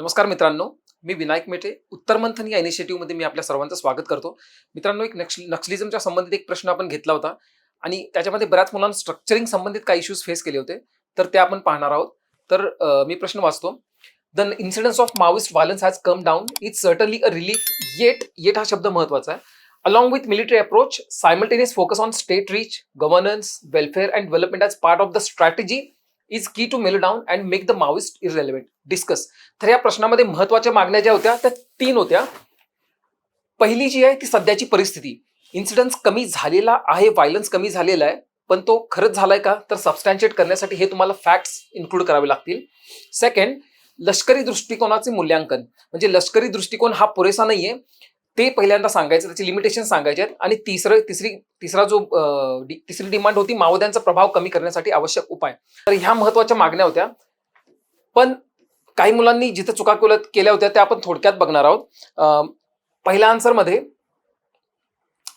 नमस्कार मित्रांनो मी विनायक मेटे. उत्तर मंथन या इनिशिएटिव्हमध्ये मी आपल्या सर्वांचं स्वागत करतो. मित्रांनो एक नक्ष नक्सलिझमच्या संबंधित एक प्रश्न आपण घेतला होता आणि त्याच्यामध्ये बऱ्याच मुलांना स्ट्रक्चरिंग संबंधित काही इश्यूज फेस केले होते. तर ते आपण पाहणार आहोत. तर मी प्रश्न वाचतो. The incidence of Maoist violence has come down it's certainly a relief yet yet हा शब्द महत्त्वाचा आहे. Along with military approach simultaneous focus on state reach governance welfare and development as part of the strategy is key to mail down and make the Maoist irrelevant discuss तर या प्रश्नामध्ये महत्त्वाच्या मागण्या ज्या होत्या त्या तीन होत्या. पहिली जी आहे ती सध्याची परिस्थिती. इन्सिडन्स कमी झालेला आहे व्हायलन्स कमी झालेला आहे पण तो खरंच झालाय का? तर सबस्टॅन्शिएट करण्यासाठी हे तुम्हाला फॅक्ट्स इन्क्लूड करावे लागतील. सेकंड लष्करी दृष्टिकोनाचे मूल्यांकन. म्हणजे लष्करी दृष्टिकोन हा पुरेसा नाहीये. ते पहिल्यांदा सांगायचं त्याची लिमिटेशन सांगायचे आहेत. आणि तिसरं तिसरी तिसरा जो तिसरी डिमांड होती माओवाद्यांचा प्रभाव कमी करण्यासाठी आवश्यक उपाय. तर ह्या महत्त्वाच्या मागण्या होत्या. पण काही मुलांनी जिथे चुका केल्या- होत्या त्या आपण थोडक्यात बघणार आहोत. पहिल्या आन्सरमध्ये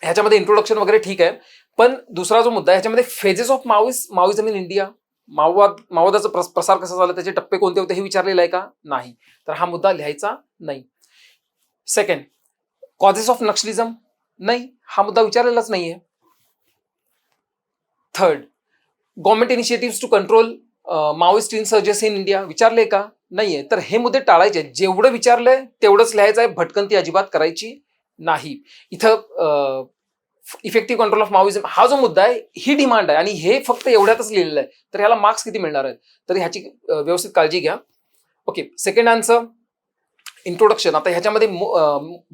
ह्याच्यामध्ये इंट्रोडक्शन वगैरे ठीक आहे. पण दुसरा जो मुद्दा आहे ह्याच्यामध्ये फेजेस ऑफ माओइस माओइझम इन इंडिया माओवाद माओवादाचा प्रसार कसा झाला त्याचे टप्पे कोणते होते हे विचारलेलं आहे का? नाही. तर हा मुद्दा लिहायचा नाही. सेकंड कॉजेस ऑफ नक्षलिझम नाही. हा मुद्दा विचारलेलाच नाहीये. Third government initiative to control Maoist insurgency in India विचारले का? नाहीये. तर हे मुद्दे टाळायचे. जेवढं विचारलंय तेवढंच लिहायचं आहे. भटकंती अजिबात करायची नाही. इथं इफेक्टिव्ह कंट्रोल ऑफ माओइझम हा जो मुद्दा आहे ही डिमांड आहे. आणि हे फक्त एवढ्यातच लिहिलेलं आहे. तर ह्याला मार्क्स किती मिळणार आहेत? तर ह्याची व्यवस्थित काळजी घ्या. ओके सेकंड आन्सर इंट्रोडक्शन आता ह्याच्यामध्ये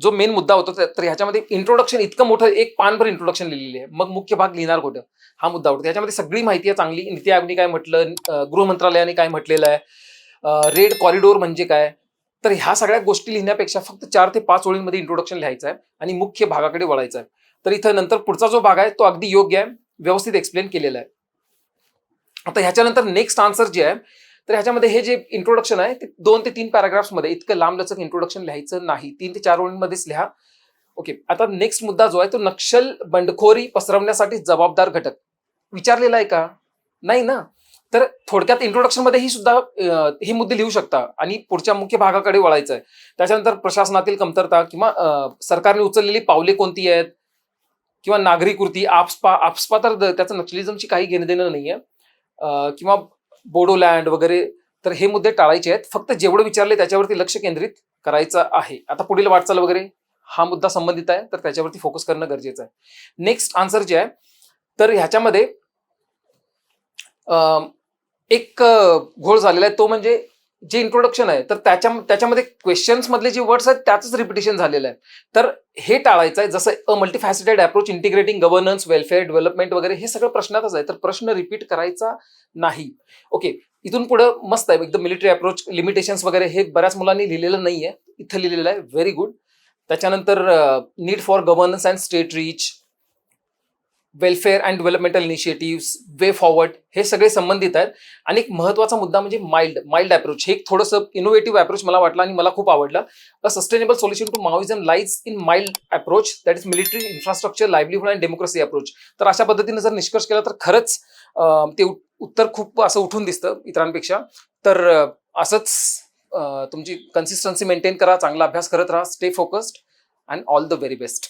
जो मेन मुद्दा होता तर ह्याच्यामध्ये इंट्रोडक्शन इतकं मोठं एक पानभर इंट्रोडक्शन लिहिलेली आहे. मग मुख्य भाग लिहिणार कुठं? हा मुद्दा होता. त्याच्यामध्ये सगळी माहिती आहे चांगली. नीती आयोगने काय म्हटलं? गृह मंत्रालयाने काय म्हटलेलं आहे? रेड कॉरिडोर म्हणजे काय? तर ह्या सगळ्या गोष्टी लिहिण्यापेक्षा फक्त चार ते पाच ओळींमध्ये इंट्रोडक्शन लिहायचं आहे आणि मुख्य भागाकडे वळायचं आहे. तर इथं नंतर पुढचा जो भाग आहे तो अगदी योग्य आहे. व्यवस्थित एक्सप्लेन केलेला आहे. आता ह्याच्यानंतर नेक्स्ट आन्सर जे आहे तर ह्याच्यामध्ये हे जे इंट्रोडक्शन आहे ते दोन ते तीन पॅराग्राफ्समध्ये इतकं लांबलचक इंट्रोडक्शन लिहायचं नाही. तीन ते चार ओळींमध्येच लिहा. ओके आता नेक्स्ट मुद्दा जो आहे तो नक्षल बंडखोरी पसरवण्यासाठी जबाबदार घटक. विचारलेला आहे का? नाही ना? तर थोडक्यात इंट्रोडक्शनमध्ये ही सुद्धा हे ही मुद्दे लिहू शकता आणि पुढच्या मुख्य भागाकडे वळायचं आहे. त्याच्यानंतर प्रशासनातील कमतरता किंवा सरकारने उचललेली पावले कोणती आहेत? किंवा नागरी कृती आपस्पा आपस्पा तर द- त्याचं नक्षलिझमची काही घेणं देणं नाही आहे किंवा बोडोलँड वगैरे तर हे मुद्दे टाळायचे आहेत. फक्त जेवढं विचारले त्याच्यावरती लक्ष केंद्रित करायचं आहे. आता पुढील वाटचाल वगैरे हा मुद्दा संबंधित आहे तर त्याच्यावरती फोकस करणं गरजेचं आहे. नेक्स्ट आन्सर जे आहे तर ह्याच्यामध्ये एक घोळ झालेला आहे. तो म्हणजे जे इंट्रोडक्शन आहे तर त्याच्या त्याच्यामध्ये क्वेश्चन्स मधले जे वर्ड्स आहेत त्याच रिपिटेशन झालेलं आहे. तर हे टाळायचं आहे जसं अ multifaceted approach integrating governance welfare development वगैरे हे सगळं प्रश्नातच आहे. तर प्रश्न रिपीट करायचा नाही. ओके इथून पुढे मस्त आहे एकदम मिलिटरी अप्रोच लिमिटेशन्स वगैरे हे बऱ्याच मुलांनी लिहिलेलं नाहीये. इथं लिहिलेलं आहे व्हेरी गुड त्याच्यानंतर need for governance and state reach welfare and developmental initiative way forward हे सगळे संबंधित आहेत. आणि एक महत्त्वाचा मुद्दा म्हणजे माइल्ड माइल्ड अप्रोच हे एक थोडंसं इनोव्हेटिव्ह अप्रोच मला वाटलं आणि मला खूप आवडलं. A sustainable solution to Maoism lies in mild approach that is military infrastructure livelihood and democracy approach तर अशा पद्धतीने जर निष्कर्ष केला तर खरंच ते उत्तर खूप असं उठून दिसतं इतरांपेक्षा. तर असंच तुमची कन्सिस्टन्सी मेंटेन करा चांगला अभ्यास करत राहा stay focused and all the very best